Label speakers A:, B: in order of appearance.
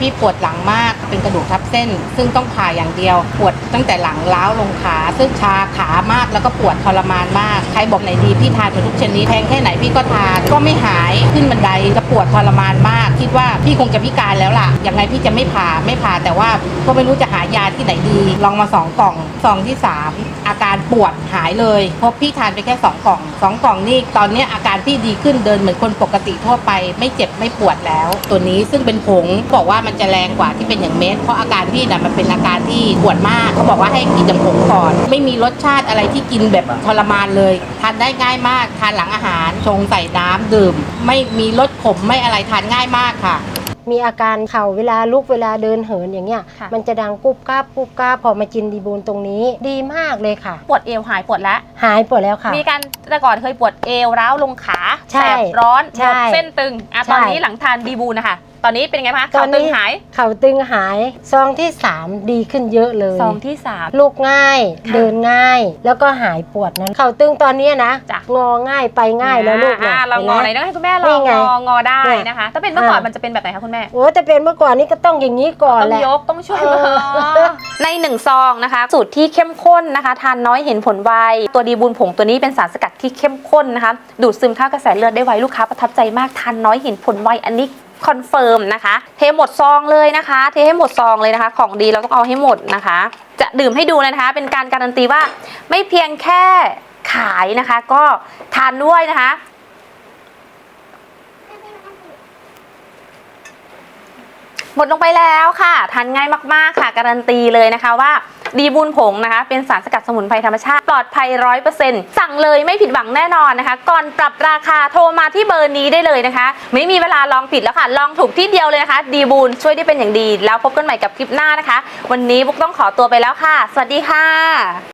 A: พี่ปวดหลังมากเป็นกระดูกทับเส้น ซึ่งต้องผ่าอย่างเดียว ปวดตั้งแต่หลังล้าวลงขาซึ่งชาขามากแล้วก็ปวดทรมานมากใครบอกไหนดีพี่ทานทุกชนิดแพงแค่ไหนพี่ก็ทานก็ไม่หายขึ้นบันไดจะปวดทรมานมาก คิดว่าพี่คงจะพิการแล้วล่ะยังไงพี่จะไม่ผ่าไม่ผ่าแต่ว่าก็ไม่รู้จะหายาที่ไหนดี ลองมาสองกล่องซองที่สามอาการปวดหายเลยเพราะพี่ทานไปแค่สองกล่องสองกล่องนี่ตอนนี้อาการพี่ดีขึ้นเดินเหมือนคนปกติทั่วไป ไม่เจ็บไม่ปวดแล้ว ตัวนี้ซึ่งเป็นผงบอกว่ามันจะแรงกว่าที่เป็นอย่างเม็ดเพราะอาการพี่น่ะมันเป็นอาการที่ปวดมากเขาบอกว่าให้กินอย่างผงก่อน ไม่มีรสชาติอะไรที่กินแบบทรมานเลยทานได้ง่ายมาก ทานหลังอาหารชงใส่น้ำดื่ม ไม่มีรสขมไม่อะไรทานง่ายมากค่ะ
B: มีอาการเข่าเวลาลุกเวลาเดินเหินอย่างเงี้ย
C: ค่ะ
B: มันจะดังกุบกราบกุบกราบพอมากินดีบูนตรงนี้ ดีมากเลยค่ะ
C: ปวดเอวหายปวดแล้ว
B: หายปวดแล้วค่ะ
C: มีการแต่ก่อนเคยปวดเอวร้าวลงขา
B: ใช่
C: แสบร้อนป
B: ใช่
C: วดเส้นตึงอะ
B: ใช่
C: ตอนนี้หลังทานดีบูนะคะ ตอนนี้เป็นไงบ้างคะ
B: ตอ
C: เข่าน
B: นี้
C: ตึงหาย
B: เข่าตึงหาย ซองที่ 3 ดีขึ้นเยอะเลย
C: ซองที่สาม
B: ลูกง่าย
C: ค่ะ
B: เดินง่าย แล้วก็หายปวดนั้นเข่าตึงตอนเนี้ยนะ
C: จ้ะ
B: งอง่ายไปง่ายแล้วลูก
C: อ่า
B: นะ
C: ลองงอไหน
B: ห็น
C: ต้
B: ไหม
C: องให้คุณแม่ล
B: นี่
C: อง
B: ไง
C: งองอได้
B: เนี่ย
C: นะคะ ถ้าเป็นเมื่อก่อน
B: อ่ามั
C: มันจะเป็นแบบไหนคะคุณแม่
B: โอ้แต่เป็นเมื่อก่อนนี้ก็ต้องอย่างนี้ก่อน
C: ต้อง
B: แหละ
C: ยกต้องช่วย
B: เออ
C: ในหนึ่งซองนะคะสูตรที่เข้มข้นนะคะ ทานน้อยเห็นผลไวตัวดีบุญผงตัวนี้เป็นสารสกัดที่เข้มข้นนะคะ ดูดซึมเข้ากระแสเลือดได้ไวลูกค้าประทับใจมากทานน้อยเห็นผลไวอันนี้ คอนเฟิร์มนะคะ เทหมดซองเลยนะคะ เทให้หมดซองเลยนะคะ ของดีเราต้องเอาให้หมดนะคะ จะดื่มให้ดูเลยนะคะ เป็นการการันตีว่าไม่เพียงแค่ขายนะคะ ก็ทานด้วยนะคะ หมดลงไปแล้วค่ะ ทานง่ายมากๆค่ะ การันตีเลยนะคะว่า ดีบุญผงนะคะ เป็นสารสกัดสมุนไพรธรรมชาติ ปลอดภัยร้อยเปอร์เซ็นต์สั่งเลยไม่ผิดหวังแน่นอนนะคะ ก่อนปรับราคาโทรมาที่เบอร์นี้ได้เลยนะคะ ไม่มีเวลาลองผิดแล้วค่ะ ลองถูกที่เดียวเลยนะคะ ดีบุญช่วยได้เป็นอย่างดี แล้วพบกันใหม่กับคลิปหน้านะคะ วันนี้บุ๊กต้องขอตัวไปแล้วค่ะ สวัสดีค่ะ